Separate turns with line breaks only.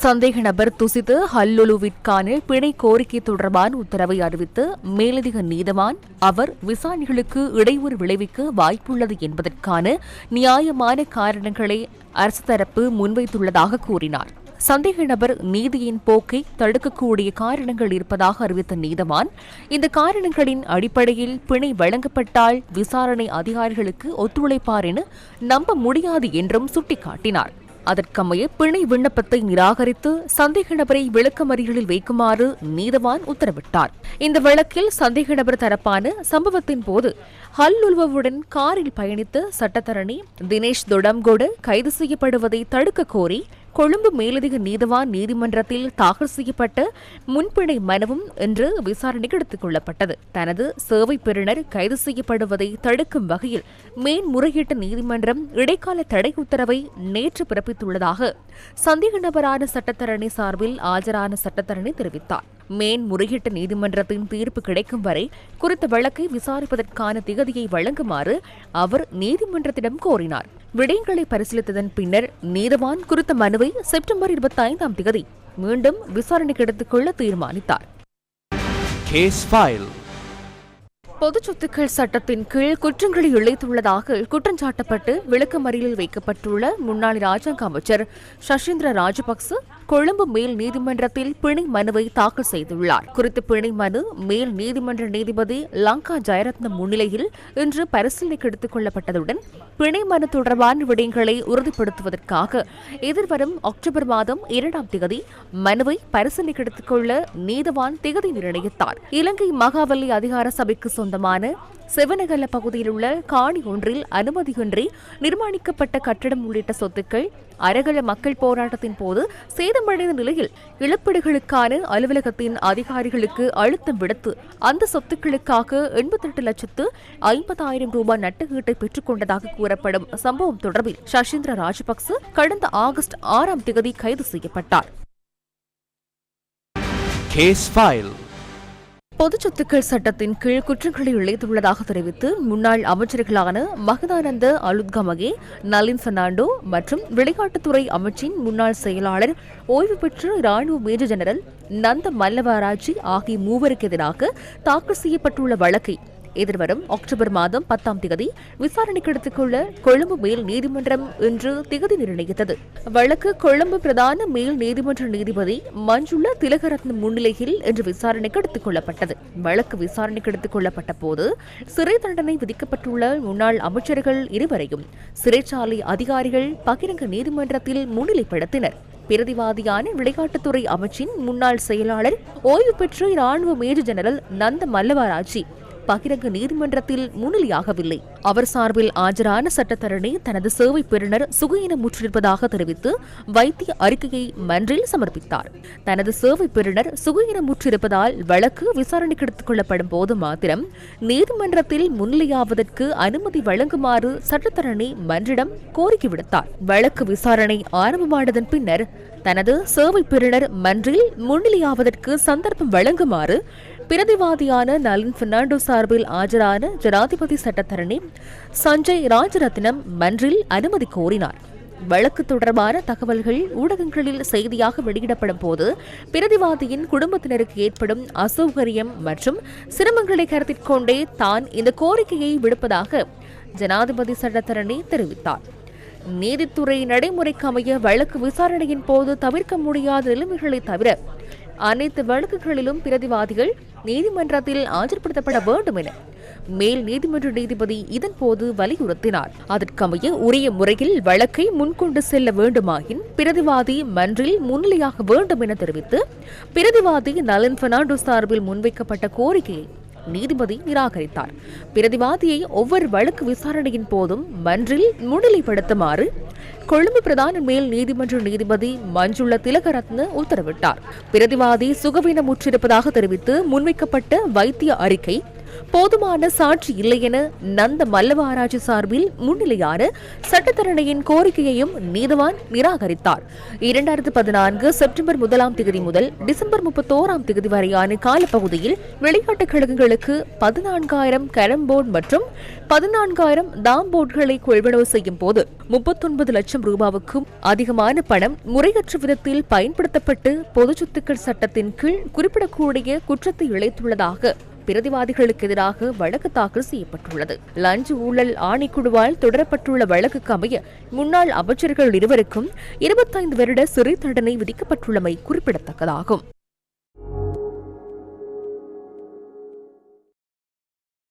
சந்தேக நபர் துசித்து ஹல்லுலுவிற்கான பிணை கோரிக்கை தொடர்பான உத்தரவை அறிவித்து மேலதிக நீதவான் அவர் விசாரணைகளுக்கு இடையூறு விளைவிக்க வாய்ப்புள்ளது என்பதற்கான நியாயமான காரணங்களை அரசு தரப்பு முன்வைத்துள்ளதாக கூறினார். சந்தேக நபர் நீதியின் போக்கை தடுக்கக்கூடிய காரணங்கள் இருப்பதாக அறிவித்த நீதவான் இந்த காரணங்களின் அடிப்படையில் பிணை வழங்கப்பட்டால் விசாரணை அதிகாரிகளுக்கு ஒத்துழைப்பார் என நம்ப முடியாது என்றும் சுட்டிக்காட்டினார். அதற்கமைய பிணை விண்ணப்பத்தை நிராகரித்து சந்தேக நபரை விளக்கமறியலில் வைக்குமாறு நீதவான் உத்தரவிட்டார். இந்த வழக்கில் சந்தேக நபர் தரப்பான சம்பவத்தின் போது ஹல்லுல்வவுடன் காரில் பயணித்த சட்டத்தரணி தினேஷ் தொடம்கோடு கைது செய்யப்படுவதை தடுக்க கோரி கொழும்பு மேலதிக நீதவான் நீதிமன்றத்தில் தாக்கல் செய்யப்பட்ட முன்பிணை மனுவும் இன்று விசாரணைக்கு எடுத்துக் கொள்ளப்பட்டது. தனது சேவை பெறுநர் கைது செய்யப்படுவதை தடுக்கும் வகையில் மேன்முறையீட்டு நீதிமன்றம் இடைக்கால தடை உத்தரவை நேற்று பிறப்பித்துள்ளதாக சந்தேக நபரான சட்டத்தரணி சார்பில் ஆஜரான சட்டத்தரணி தெரிவித்தார். மேன்முறையீட்டு நீதிமன்றத்தின் தீர்ப்பு கிடைக்கும் வரை குறித்த வழக்கை விசாரிப்பதற்கான திகதியை வழங்குமாறு அவர் நீதிமன்றத்திடம் கோரினார். விடயங்களை பரிசீலித்ததன் பின்னர் நீதவான் குறித்த மனுவை செப்டம்பர் இருபத்தி ஐந்தாம் திகதி மீண்டும் விசாரணைக்கு எடுத்துக் கொள்ள தீர்மானித்தார்
Case file.
பொது சொத்துக்கள் சட்டத்தின் கீழ் குற்றங்களை இழைத்துள்ளதாக குற்றஞ்சாட்டப்பட்டு விளக்கமறியலில் வைக்கப்பட்டுள்ள முன்னாள் ராஜாங்க அமைச்சர் சஷீந்திர ராஜபக்ச கொழும்பு மேல் நீதிமன்றத்தில் பிணை மனுவை தாக்கல் செய்துள்ளார். குறித்த பிணை மனு மேல் நீதிமன்ற நீதிபதி லங்கா ஜெயரத்னம் முன்னிலையில் இன்று பரிசீலனைக்கு எடுத்துக் கொள்ளப்பட்டதுடன் பிணை மனு தொடர்பான விடயங்களை உறுதிப்படுத்துவதற்காக எதிர்வரும் அக்டோபர் மாதம் இரண்டாம் திகதி மனுவை பரிசீலனைக்கு எடுத்துக் கொள்ள நீதவான் திகதி நிர்ணயித்தார். இலங்கை மகாவல்லி அதிகார சபைக்கு சொந்தமான செவனகல பகுதியில் உள்ள காணி ஒன்றில் அனுமதியின்றி நிர்மாணிக்கப்பட்ட கட்டடம் உள்ளிட்ட சொத்துக்கள் அரகல மக்கள் போராட்டத்தின் போது சேதமடைந்த நிலையில் இழப்பீடுகளுக்கான அலுவலகத்தின் அதிகாரிகளுக்கு அழுத்தம் விடுத்து அந்த சொத்துக்களுக்காக எண்பத்தெட்டு லட்சத்து ஐம்பதாயிரம் ரூபாய் நட்டகீட்டை பெற்றுக் கொண்டதாக கூறப்படும் சம்பவம் தொடர்பில் சஷீந்திர ராஜபக்ச கடந்த ஆகஸ்ட் ஆறாம் தேதி கைது செய்யப்பட்டார்
Case file.
பொது சொத்துக்கள் சட்டத்தின் கீழ் குற்றங்களை இழைத்துள்ளதாக தெரிவித்து முன்னாள் அமைச்சர்களான மகதானந்த அலுத்கமகே நலின் பெர்னாண்டோ மற்றும் விளையாட்டுத்துறை அமைச்சின் முன்னாள் செயலாளர் ஓய்வு பெற்ற ராணுவ மேஜர் ஜெனரல் நந்த மல்லவராஜி ஆகிய மூவருக்கு எதிராக தாக்கல் செய்யப்பட்டுள்ள வழக்கை எதிர்வரும் அக்டோபர் மாதம் பத்தாம் தேதி விசாரணைக்கு எடுத்துக்கொள்ள கொழும்பு மேல் நீதிமன்றம் இன்று திகதி நிர்ணயித்தது. வழக்கு கொழும்பு பிரதான மேல் நீதிமன்ற நீதிபதி மஞ்சுள்ள திலகரத்ன முன்னிலையில் இன்று விசாரணைக்கு எடுத்துக் கொள்ளப்பட்டது வழக்கு விசாரணைக்கு எடுத்துக் கொள்ளப்பட்ட போது சிறை தண்டனை விதிக்கப்பட்டுள்ள முன்னாள் அமைச்சர்கள் இருவரையும் சிறைச்சாலை அதிகாரிகள் பகிரங்க நீதிமன்றத்தில் முன்னிலைப்படுத்தினர். பிரதிவாதியான விளையாட்டுத்துறை அமைச்சின் முன்னாள் செயலாளர் ஓய்வு பெற்ற ராணுவ மேஜர் ஜெனரல் நந்த மல்லவராஜி பகிரங்க நீதிமன்றத்தில் முன்னிலையாகவில்லை. அவர் சார்பில் ஆஜரான சட்டத்தரணி தனது சேவை பெறுநர் முற்றிருப்பதாக தெரிவித்து வைத்திய அறிக்கையை மன்றில் சமர்ப்பித்தார். தனது சேவை பெறுநர் முற்றிருப்பதால் வழக்கு விசாரணைக்கு எடுத்துக் கொள்ளப்படும் போது மாத்திரம் நீதிமன்றத்தில் முன்னிலையாவதற்கு அனுமதி வழங்குமாறு சட்டத்தரணி மன்றிடம் கோரிக்கை விடுத்தார். வழக்கு விசாரணை ஆரம்பமானதன் பின்னர் தனது சேவை பெறுநர் மன்றில் முன்னிலையாவதற்கு சந்தர்ப்பம் வழங்குமாறு பிரதிவாதியான நலின் பெர்னாண்டோ சார்பில் ஆஜரான ஜனாதிபதி சட்டத்தரணி சஞ்சய் ராஜரத்னம் மன்றில் அனுமதி கோரினார். வழக்கு தொடர்பான தகவல்கள் ஊடகங்களில் செய்தியாக வெளியிடப்படும் போது பிரதிவாதியின் குடும்பத்தினருக்கு ஏற்படும் அசௌகரியம் மற்றும் சிரமங்களை கருத்தில் கொண்டே தான் இந்த கோரிக்கையை விடுப்பதாக ஜனாதிபதி சட்டத்தரணி தெரிவித்தார். நீதித்துறை நடைமுறைக்கு அமைய வழக்கு விசாரணையின் போது தவிர்க்க முடியாத நிலைமைகளை தவிர அனைத்து வழக்குகளிலும் பிரதிவாதிகள் நீதிமன்றத்தில் ஆஜர்படுத்தப்பட வேண்டும் என மேல் நீதிமன்ற நீதிபதி இதன் போது வலியுறுத்தினார். அதற்கமைய உரிய முறையில் வழக்கை முன்கொண்டு செல்ல வேண்டுமாயின் பிரதிவாதி மன்றில் முன்னிலையாக வேண்டும் என தெரிவித்து பிரதிவாதி நலன் பெர்னாண்டோ சார்பில் முன்வைக்கப்பட்ட கோரிக்கையை நீதிபதி நிராகரித்தார். பிரதிவாதியை ஒவ்வொரு வழக்கு விசாரணையின் போதும் மன்றில் முன்னிலைப்படுத்துமாறு கொழும்பு பிரதான மேல் நீதிமன்ற நீதிபதி மஞ்சுள திலகரத்ன உத்தரவிட்டார். பிரதிவாதி சுகவீனமுற்றிருப்பதாக தெரிவித்து முன்வைக்கப்பட்ட வைத்திய அறிக்கை போதுமான சாட்சி இல்லை என நந்த மல்லவாராஜு சார்பில் முன்னிலையான சட்டத்தரணையின் கோரிக்கையையும் நீதவான் நிராகரித்தார். இரண்டாயிரத்து பதினான்கு செப்டம்பர் முதலாம் தேதி முதல் டிசம்பர் முப்பத்தோராம் தேதி வரையான காலப்பகுதியில் விளையாட்டுக் கழகங்களுக்கு பதினான்காயிரம் கேரம் போர்டு மற்றும் பதினான்காயிரம் தாம் போர்டுகளை கொள்வனவு செய்யும் போது முப்பத்தொன்பது லட்சம் ரூபாவுக்கும் அதிகமான பணம் முறையற்ற விதத்தில் பயன்படுத்தப்பட்டு பொது சொத்துக்கள் சட்டத்தின் கீழ் குறிப்பிடக்கூடிய குற்றத்தை இழைத்துள்ளதாக பிரதிவாதிகளுக்கு எதிராக வழக்கு தாக்கல் செய்யப்பட்டுள்ளது. லஞ்ச ஊழல் ஆணைக்குழுவால் தொடரப்பட்டுள்ள வழக்குக்கு அமைய முன்னாள் அமைச்சர்கள் இருவருக்கும் இருபத்தைந்து வருட சிறை தண்டனை விதிக்கப்பட்டுள்ளமை குறிப்பிடத்தக்கதாகும்.